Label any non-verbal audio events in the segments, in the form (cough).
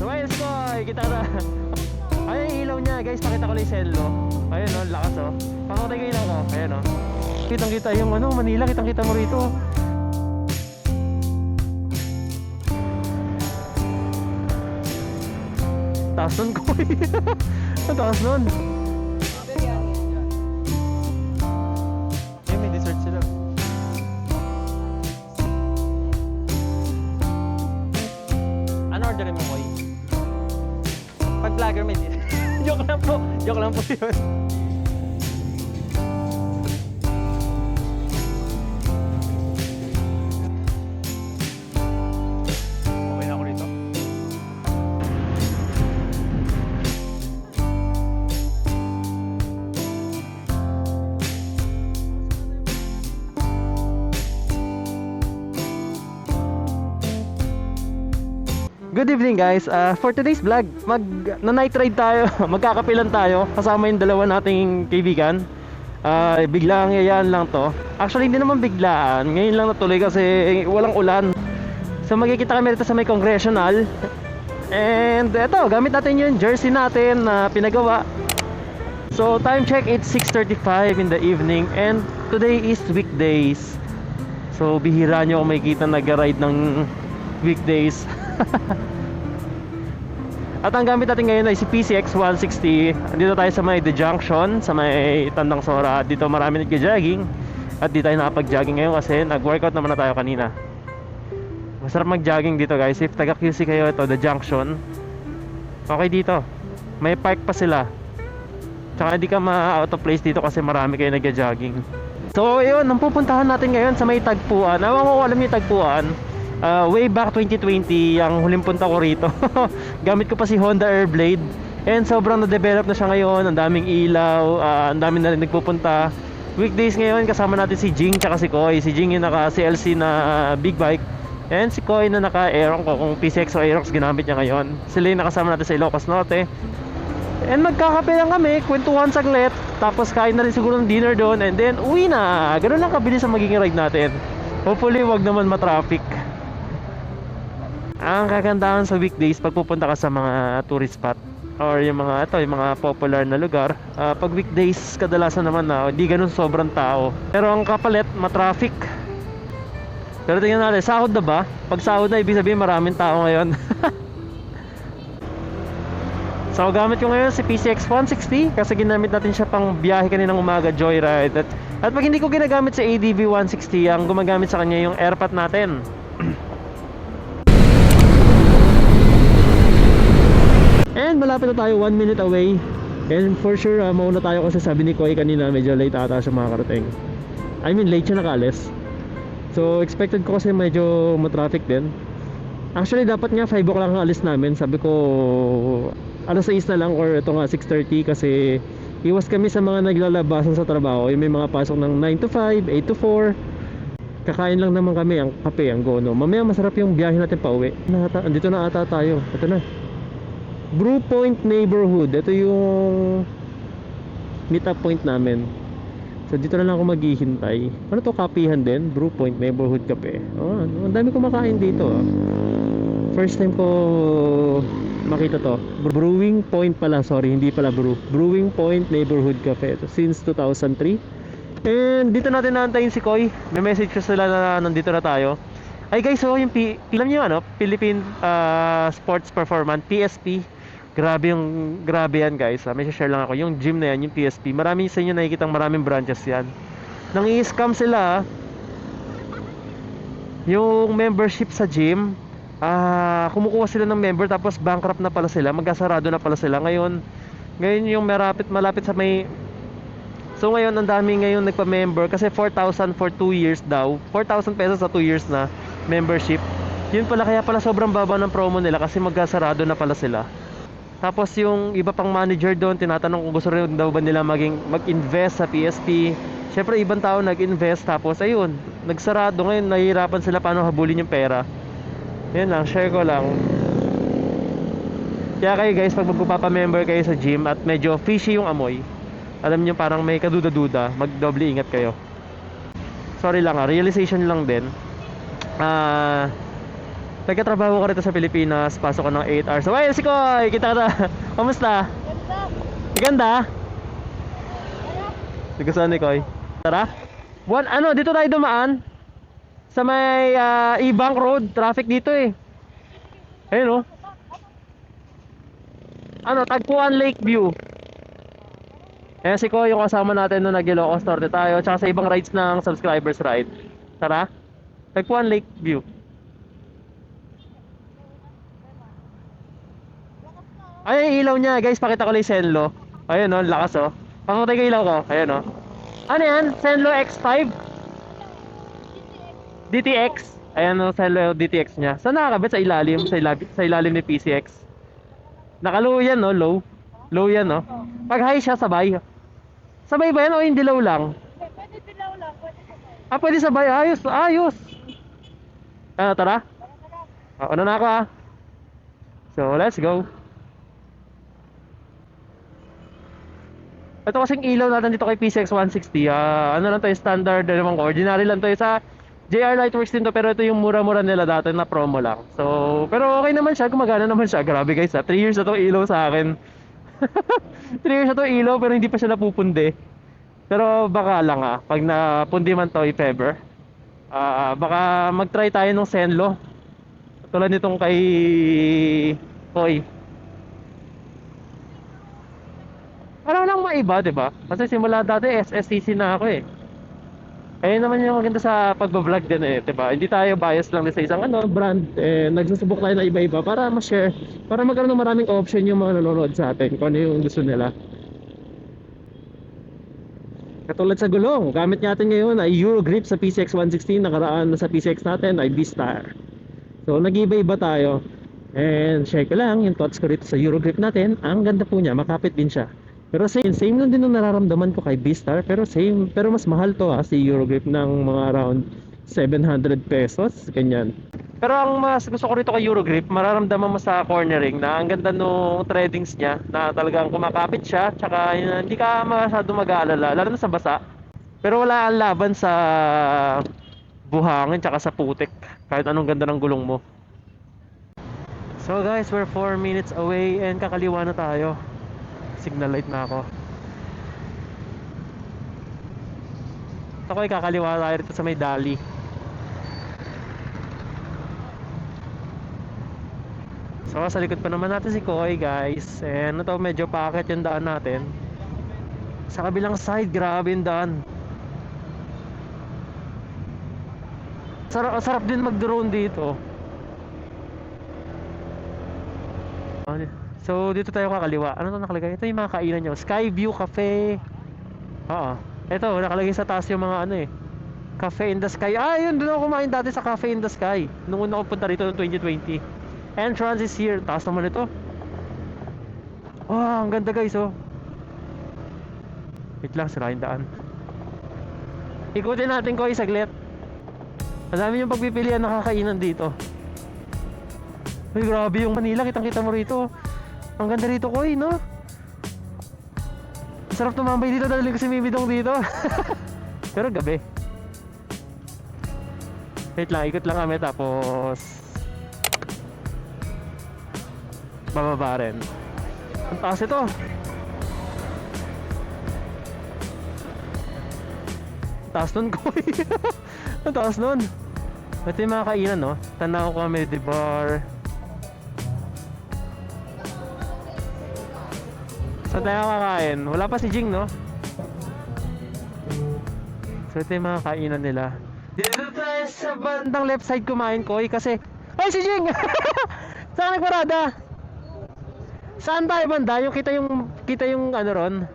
Mars. Okay, let's go. Ay, Kita na. (laughs) Ay, yung ilaw niya, guys. Pakita ko lang yung senlo. Ayun, oh, lakas, oh. Pakatay ko ilaw ko. Ayun, oh. Kitang kita yung ano, Manila. Kitang kita mo rito. Taas nun (laughs) ko. Ang taas nun. Joke lang po. Joke lang po yun. Evening guys. Uh, for today's vlog, mag na night ride tayo. (laughs) Magkakapilan tayo kasama yung dalawa nating kaibigan. Ah, biglang yayaan lang to. Actually hindi naman biglaan. Ngayon lang natuloy kasi walang ulan. So magkikita kami dito sa may congressional. And eto, gamit natin yung jersey natin na pinagawa. So time check it's 6:35 in the evening and today is weekdays. So bihira nyo kung makikita nag-ride ng weekdays. (laughs) At ang gamit natin ngayon ay si PCX 160. Dito tayo sa may The Junction, sa may Tandang Sora. Dito marami nagja-jogging. At di tayo nakapag-jogging ngayon kasi nag-workout naman na tayo kanina. Masarap mag-jogging dito guys. If taga QC kayo ito, The Junction. Okay dito. May park pa sila. Tsaka hindi ka ma-out of place dito kasi marami kayo nagja-jogging. So yun, ang pupuntahan natin ngayon sa may tagpuan. Ewan ko alam yung tagpuan. Uh, way back 2020, ang huling punta ko rito. (laughs) Gamit ko pa si Honda Airblade. And sobrang na-develop na siya ngayon. Ang daming ilaw, ah, ang daming na rin nagpupunta. Weekdays ngayon, kasama natin si Jing tsaka si Koy. Si Jing yung naka CLC na big bike. And si Koy na naka Aeron ko kung PCX o Aerox ginamit niya ngayon. Sila yung nakasama natin sa Ilocos Norte. And magkakape lang kami, kwentuhan saglit, tapos kain na rin siguro ng dinner doon, and then uwi na. Ganun lang kabilis ang magiging ride natin. Hopefully, wag naman matraffic. Ang kagandahan sa weekdays pag pupunta ka sa mga tourist spot or yung mga ito, yung mga popular na lugar. ah, pag weekdays kadalasan naman na hindi ganun sobrang tao. Pero ang kapalit, matraffic. Pero tingnan natin, sahod na ba? Pag sahod na, ibig sabihin maraming tao ngayon. (laughs) So gamit ko ngayon si PCX 160 kasi ginamit natin siya pang biyahe kaninang umaga joyride at, at pag hindi ko ginagamit sa ADV 160 ang gumagamit sa kanya yung airpat natin And malapit na tayo 1 minute away. And for sure uh, mauna tayo kasi sabi ni Koy kanina medyo late ata siya makakarating. I mean late siya nakalis So expected ko kasi medyo matraffic din. Actually dapat nga 5 o'clock ang alis namin. Sabi ko alas 6 na lang or ito nga 6.30 kasi iwas kami sa mga naglalabasan sa trabaho. Yung may mga pasok ng 9 to 5, 8 to 4 kakain lang naman kami ang kape, ang gono. Mamaya masarap yung biyahe natin pa uwi. Nata, andito na ata tayo. Ito na Brew Point Neighborhood. Ito yung meet up point namin. So dito na lang ako maghihintay. Ano to kapihan din? Brew Point Neighborhood Cafe. Oh, ang dami kumakain dito ah. first time ko makita to. Brewing Point pala sorry hindi pala brew. Brewing Point Neighborhood Cafe. Ito, since 2003 and dito natin naantayin si Koy. May message ko sila na nandito na tayo. Ay guys so yung P alam niyo ano? Philippine ah, Sports Performance PSP grabe yung grabe yan guys ah, may share lang ako. Yung gym na yan yung PSP marami sa inyo nakikita maraming branches yan. Nang i-scam sila yung membership sa gym ah kumukuha sila ng member tapos bankrupt na pala sila. Magkasarado na pala sila. Ngayon ngayon yung malapit malapit sa may so ngayon ang dami ngayon nagpa-member kasi 4,000 for 2 years daw. 4,000 pesos sa 2 years na membership. Yun pala kaya pala sobrang baba ng promo nila kasi magkasarado na pala sila tapos yung iba pang manager doon tinatanong kung gusto rin daw ba nila maging mag-invest sa PSP Siyempre ibang tao nag-invest tapos ayun, nagsarado ngayon nahihirapan sila paano habulin yung pera. Yan lang, share ko lang. Kaya kayo guys, pag magpapamember kayo sa gym at medyo fishy yung amoy, alam niyo parang may kaduda-duda, magdoble ingat kayo. Sorry lang ah, realization lang din. Ah, Nagkatrabaho ko rito sa Pilipinas, pasok ko ng 8 hours. Ayun si Koy, kita ka na. (laughs) Kamusta? Ganda. Sige saan ni Koy? Tara. One, ano, dito tayo dumaan. Sa may ah, E-Bank Road, traffic dito eh. Ayun oh. Ano, Tagpuan Lake View. Ayan si Koy, yung kasama natin nung nag-Ilocos Norte tayo, tsaka sa ibang rides ng subscribers ride. Tara. Tagpuan Lake View. Ay, yung ilaw niya, guys, pakita ko lang yung Senlo. Ayun oh, lakas oh. Pakatay ko ilaw ko. Ayun oh. Ano yan? Senlo X5? DTX. Ayan oh, Senlo DTX niya. Saan nakakabit? Sa ilalim, sa ilalim, sa ilalim ni PCX. Naka-low yan no, low. Low yan no. Pag high siya, sabay. Sabay ba yan o hindi low lang? Pwede dilaw lang, pwede sabay. Ah, pwede sabay. Ayos, ayos. Ah, tara. Ah, ano na ako ah. So, let's go. Ito kasing ilaw natin dito kay PCX 160. Ah, ano lang to, standard naman ko. Ordinary lang to sa JR Lightworks din to pero ito yung mura-mura nila dati na promo lang. So, pero okay naman siya, gumagana naman siya. Grabe guys, 3 years na to ilaw sa akin. (laughs) 3 years na to ilaw pero hindi pa siya napupundi. Pero baka lang ah, pag napundi man to if ever. Ah, baka mag-try tayo ng Senlo. Tulad nitong kay Koy. Parang lang maiba, 'di ba? Kasi simula dati SSCC na ako eh. Ayun naman yung maganda sa pagbablog din eh, 'di ba? Hindi tayo bias lang sa isang ano, brand. Eh, nagsusubok tayo na iba-iba para ma-share, para magkaroon ng maraming option yung mga nanonood sa atin kung ano yung gusto nila. Katulad sa gulong, gamit natin ngayon ay Eurogrip sa PCX 116, nakaraan na sa PCX natin ay B-Star. So nag-iba-iba tayo. And share ko lang yung thoughts ko rito sa Eurogrip natin. Ang ganda po niya, makapit din siya. Pero same, same lang din yung nararamdaman ko kay B-Star. Pero same, pero mas mahal to ha, si Eurogrip ng mga around 700 pesos, ganyan. Pero ang mas gusto ko rito kay Eurogrip, mararamdaman mo sa cornering na ang ganda nung treadings niya, na talagang kumakapit siya, tsaka yun, hindi ka masyado mag-aalala, lalo na sa basa. Pero wala ang laban sa buhangin tsaka sa putik, kahit anong ganda ng gulong mo. So guys, we're 4 minutes away and kakaliwa na tayo. Signal light na ako. Ako ay kakaliwa tayo rito sa may Dali. So sa likod pa naman natin si Koy guys. And ito medyo packet yung daan natin. Sa kabilang side, grabe yung daan. Sarap, sarap din mag-drone dito. Ano? So dito tayo kakaliwa. Ano to nakalagay? Ito yung mga kainan nyo. Sky View Cafe. Oo. Ito, nakalagay sa taas yung mga ano eh. Cafe in the Sky. Ah, yun. Doon ako kumain dati sa Cafe in the Sky. Nung una ako punta rito noong 2020. Entrance is here. Taas naman ito. Oh, ang ganda guys oh. Wait lang, sirain daan. Ikutin natin ko saglit. Ang dami yung pagpipilian na kakainan dito. Uy, grabe yung Manila. Kitang-kita mo rito. Ang ganda rito, Koy, no? Sarap tumambay dito dahil ko si Mimidong dito. (laughs) Pero gabi. Wait lang, ikot lang kami tapos bababa rin. Ang taas ito. Ang taas nun, (laughs) Koy. Ang taas nun. Ito yung mga kainan, no? Tanaw Comedy Bar. Saan tayo kakain? Wala pa si Jing, no? So ito yung mga kainan nila. Dito tayo sa bandang left side kumain, Koy, kasi... Ay, si Jing! (laughs) Saan nagparada? Saan tayo banda? Yung kita yung kita yung ano ron? Eh.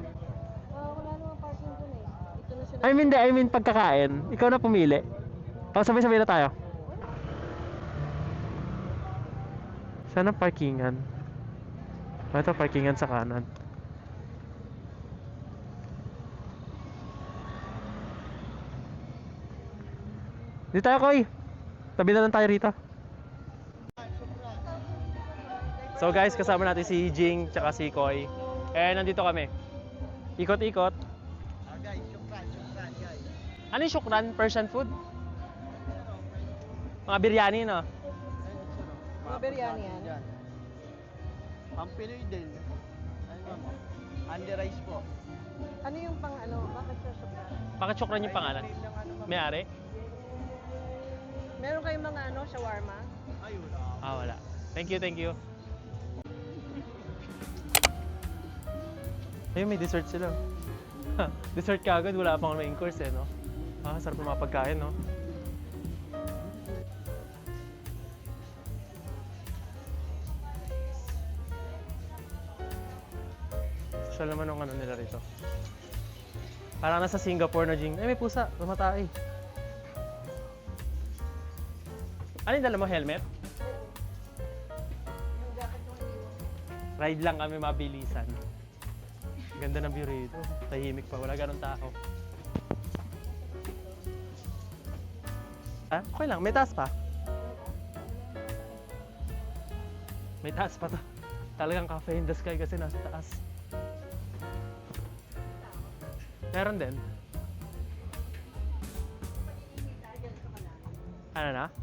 I mean, I mean pagkakain. Ikaw na pumili. O, sabay-sabay na tayo. Saan ang parkingan? Ah, Ito, parkingan sa kanan. Dito tayo, Koy. Tabi na lang tayo rito. So guys, kasama natin si Jing tsaka si Koy. Eh, nandito kami. Ikot-ikot. Ano yung shukran? Persian food? Mga biryani, no? Mga biryani yan. Ang Pinoy din. Ano ma'am? Andy Rice po. Ano yung pang ano? Bakit siya sobra? Bakit Chokran yung pangalan? Ano? May-ari? Meron kayong mga ano, shawarma? Ay, wala. Ah, wala. Thank you, thank you. Ayun, may dessert sila. Dessert ka agad, wala pang main course eh, no? Ah, sarap ng mga pagkain, no? Social naman ang ano nila rito. Parang nasa Singapore na Jing. Ay, may pusa. Mamatay. Ano yung dala mo? Helmet? Ride lang kami mabilisan. Ganda ng view rito. Tahimik pa, wala ganun tao. Ah, okay lang. May taas pa. May taas pa to. Talagang cafe in the sky kasi nasa taas. Meron din. Ano na?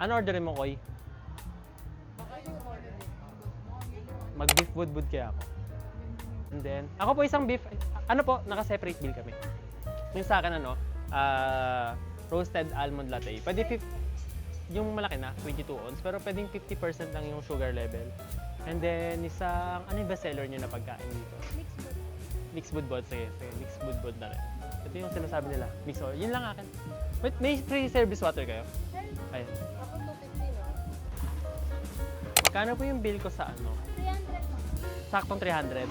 Ano orderin mo, Koy? Mag-beef budbud kaya ako. And then, ako po isang beef, ano po, naka-separate bill kami. Yung sa akin ano, ah, roasted almond latte. Pwede fif- yung malaki na, 22 ounce, pero pwedeng 50% lang yung sugar level. And then, isang, ano yung bestseller nyo na pagkain dito? Mixed budbud. Sige, sige, mixed budbud na rin. Ito yung sinasabi nila, mixed oil. Yun lang akin. Wait, may free service water kayo? Ayun. Ako 250 no? Kano po yung bill ko sa ano? 300 Saktong 300.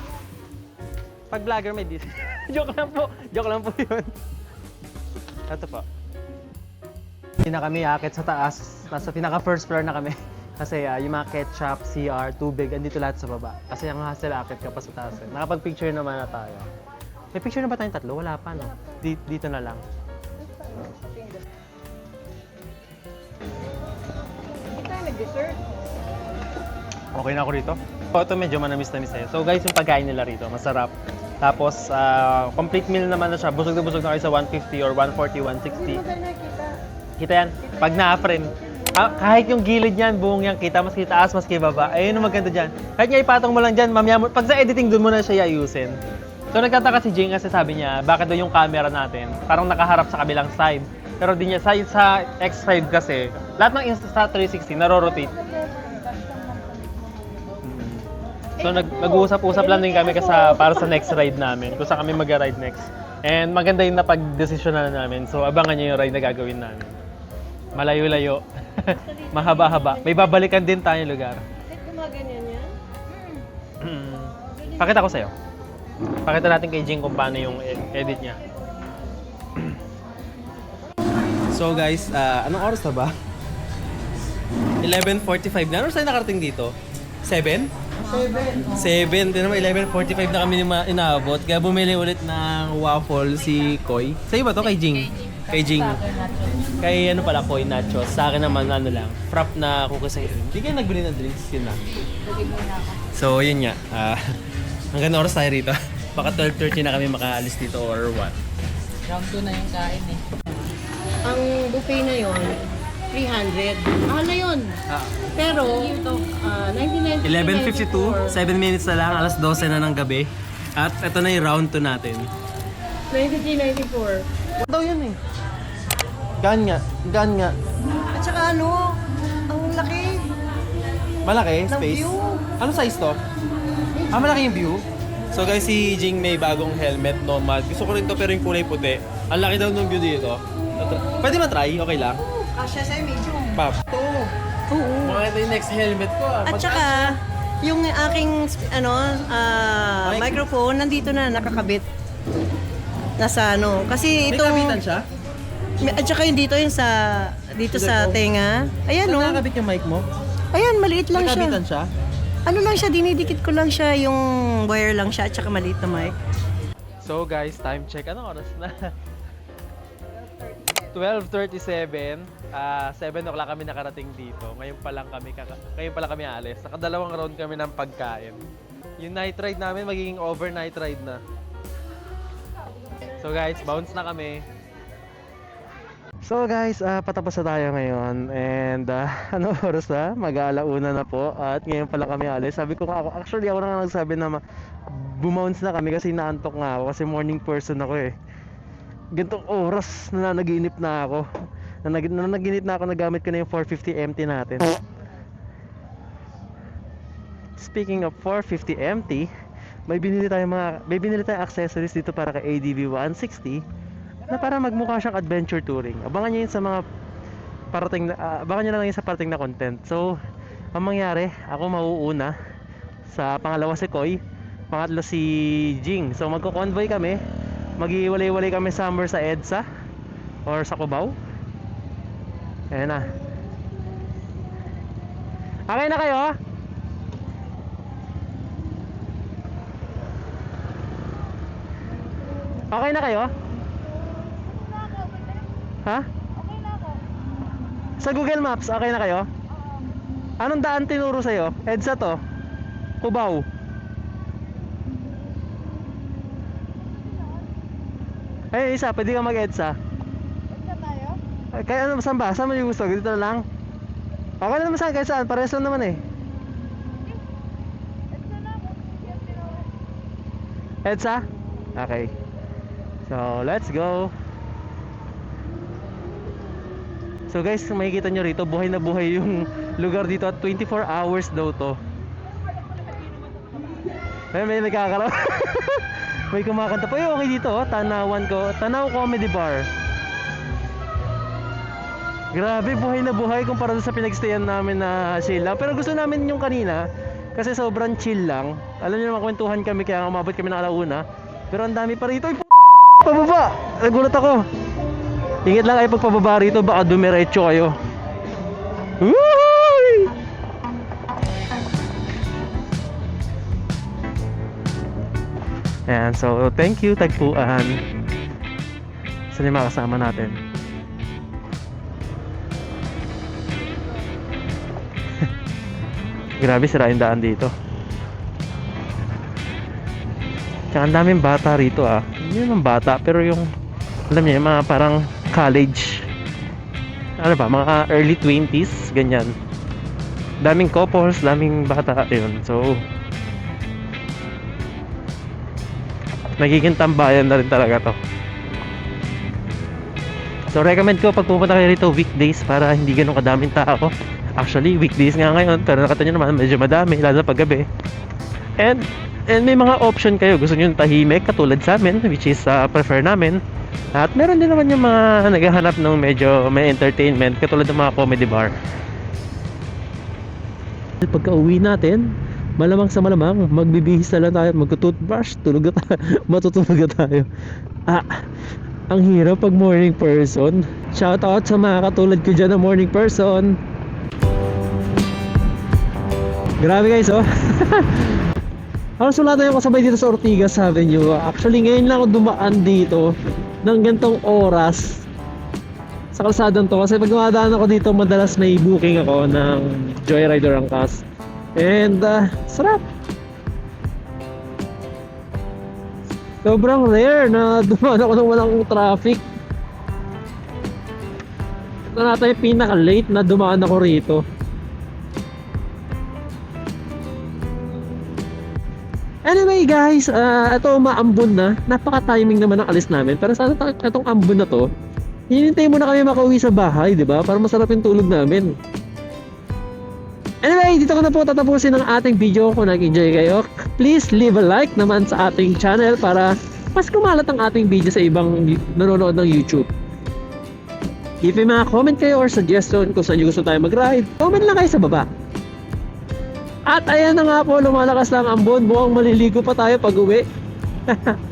Pag vlogger may dis. (laughs) Joke lang po. Joke lang po yun. Ito po. Hindi na kami akit sa taas. Nasa pinaka first floor na kami. (laughs) Kasi ah, yung mga ketchup, CR, tubig, andito lahat sa baba. Kasi yung hassle akit ka pa sa taas. Eh. Nakapag-picture naman na tayo. May picture na ba tayong tatlo? Wala pa, no? Di- dito na lang. Hindi tayo nag-dessert. Okay na ako rito. Ito medyo manamis-namis eh. So guys, yung pagkain nila rito, masarap. Tapos, ah, complete meal naman na siya. Busog na busog na kayo sa 150 or 140, 160. Hindi mo tayo nakikita. Kita yan? Pag na-frame. Ah, kahit yung gilid niyan, buong yan, kita, maski taas, maski baba. Ayun ang maganda dyan. Kahit nga ipatong mo lang dyan, mamaya mo, pag sa editing, doon mo na siya iayusin. So nagtataka si Jing kasi sabi niya, bakit daw yung camera natin parang nakaharap sa kabilang side. Pero di niya, sa, sa X5 kasi, lahat ng Insta360 naro-rotate. So nag, nag-uusap-usap lang din kami kasi para sa next ride namin, kung saan kami mag-ride next. And maganda yung napag-desisyon na namin. So abangan niyo yung ride na gagawin namin. Malayo-layo. (laughs) Mahaba-haba. May babalikan din tayong lugar. Bakit gumaganyan yan? Pakita ko sa'yo. Pakita natin kay Jing kung paano yung e- edit niya. (clears throat) So guys, ah, anong oras na ba? 11.45 na. Ano sa'yo nakarating dito? 7? 7. 7. Din naman, 11.45 na kami ni ma- inaabot. Kaya bumili ulit ng waffle si Koy. Sa'yo ba to? Kay Jing? Kay Jing. Kay ano pala, Koy Nachos. Sa akin naman, ano lang, frap na cookies and cream. Hindi kayo nagbili ng drinks, yun lang. So, yun nga. Ah, (laughs) hanggang oras tayo rito. (laughs) Baka 12.30 na kami makaalis dito or what. Round 2 na yung kain eh. Ang buffet na yon 300. Mahal na yun. Ah. Pero, 1992. 11.52, 7 minutes na lang, alas 12 na ng gabi. At ito na yung round 2 natin. 93, 94. Daw yun eh. Gaan nga, gaan nga. At saka ano, ang laki Malaki, ng space. view. Ano size to? Ah, malaki yung view. So guys, si Jing may bagong helmet, Nomad. Gusto ko rin to pero yung kulay puti. Ang laki daw ng view dito. Pwede matry, okay lang. Kasya sa'yo, medyo. Pap. To. Oo. Mga ito yung next helmet ko ah. At Mag- saka, yung aking ano, ah, Mic? microphone nandito na nakakabit. Nasa ano, kasi May ito kabitan siya? at saka yung dito yung sa dito sa tenga. Ayan Saan oh. nakakabit yung mic mo? Ayan, maliit lang May siya. kabitan siya? Ano lang siya, dinidikit ko lang siya yung wire lang siya at saka maliit na mic. So guys, time check. Anong oras na? (laughs) 12.37. Ah, 7 o'clock kami nakarating dito. Ngayon pa lang kami ngayon pa lang kami alis. Nakadalawang round kami ng pagkain. Yung night ride namin magiging overnight ride na. So guys, bounce na kami. So guys, ah, patapos na tayo ngayon and ah, (laughs) ano oras na? Mag-aalauna na po at ngayon pala kami alis. Sabi ko nga ako, actually ako na nga nagsabi na bumounce na kami kasi naantok nga ako kasi morning person ako eh. Gantong oras na nanaginip na ako. Na, nag- na naginip na ako nagamit ko na yung 450 empty natin. Speaking of 450 empty, may binili tayong mga may binili tayong accessories dito para kay ADV 160 na para magmukha siyang adventure touring. Abangan niyo yun sa mga parating na, ah, abangan niyo na lang yun sa parating na content. So, ang mangyari, ako mauuna sa pangalawa si Koy, pangatlo si Jing. So, magko-convoy kami. Maghiwalay-walay kami somewhere sa EDSA or sa Cubao. Ayan na. Okay na kayo? Okay na kayo? Ha? Sa Google Maps, okay na kayo? Anong daan tinuro sa'yo? EDSA to? Cubao? Ay, isa, pwede ka mag-EDSA. Ay, Kaya ano, saan ba? Saan mo yung gusto? Dito na lang? Okay na naman saan, kahit saan. Parehas lang naman eh. EDSA? Okay. So, let's go. So guys, makikita nyo rito, buhay na buhay yung (laughs) lugar dito at 24 hours daw to. May may nagkakaroon. (laughs) may kumakanta pa. Uy, okay dito oh. Tanawan ko. Tanaw Comedy Bar. Grabe, buhay na buhay kumpara sa pinagstayan namin na chill lang. Pero gusto namin yung kanina kasi sobrang chill lang. Alam niyo naman kwentuhan kami kaya umabot kami ng alauna. Pero ang dami pa rito. Ay, pababa! Nagulat ako. Ingat lang kayo pagpababa rito, baka dumiretso kayo. Woohoo! Ayan, so thank you, tagpuan. Saan yung mga kasama natin? Grabe, sira yung daan dito. Tsaka ang daming bata rito ah. Hindi naman bata, pero yung alam niyo, yung mga parang college. Ano ba, mga early 20s, ganyan. Daming couples, daming bata, yun. So, nagiging tambayan na rin talaga to. So, recommend ko pag pupunta kayo rito weekdays para hindi ganun kadaming tao. Actually, weekdays nga ngayon, pero nakita nyo naman, medyo madami, lalo na paggabi. And, and may mga option kayo. Gusto nyo tahimik, katulad sa amin, which is uh, prefer namin. At meron din naman yung mga naghahanap ng medyo may entertainment, katulad ng mga comedy bar. Pagka uwi natin, malamang sa malamang, magbibihis na lang tayo, magtutoothbrush, tulog na tayo, (laughs) matutulog na tayo. Ah, ang hirap pag morning person. Shout out sa mga katulad ko dyan na morning person. Grabe guys, oh. (laughs) Halos wala tayong kasabay dito sa Ortigas Avenue. Actually, ngayon lang ako dumaan dito ng gantong oras sa kalsadang to. Kasi pag dumadaan ako dito, madalas may booking ako ng Joyride or Angkas. And, uh, sarap. Sobrang rare na (laughs) dumaan ako ng walang traffic. Ito na tayo pinaka-late na dumaan ako rito. Anyway guys, ah ito umaambon na. Napaka-timing naman ng alis namin. Pero sa ito- itong ambon na to, hinintay mo na kami makauwi sa bahay, di ba? Para masarap yung tulog namin. Anyway, dito ko na po tatapusin ang ating video. Kung nag-enjoy kayo, please leave a like naman sa ating channel para mas kumalat ang ating video sa ibang nanonood ng YouTube. If may mga comment kayo or suggestion kung saan nyo gusto tayo mag-ride, comment lang kayo sa baba. At ayan na nga po, lumalakas lang ang buwan. Mukhang maliligo pa tayo pag uwi. (laughs)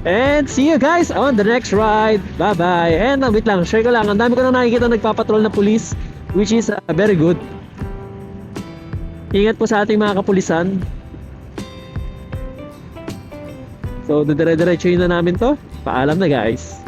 And see you guys on the next ride. Bye-bye. And wait lang, share ko lang. Ang dami ko na nakikita nagpapatrol na pulis, which is uh, very good. Ingat po sa ating mga kapulisan. So, dire-diretso na namin to. Paalam na guys.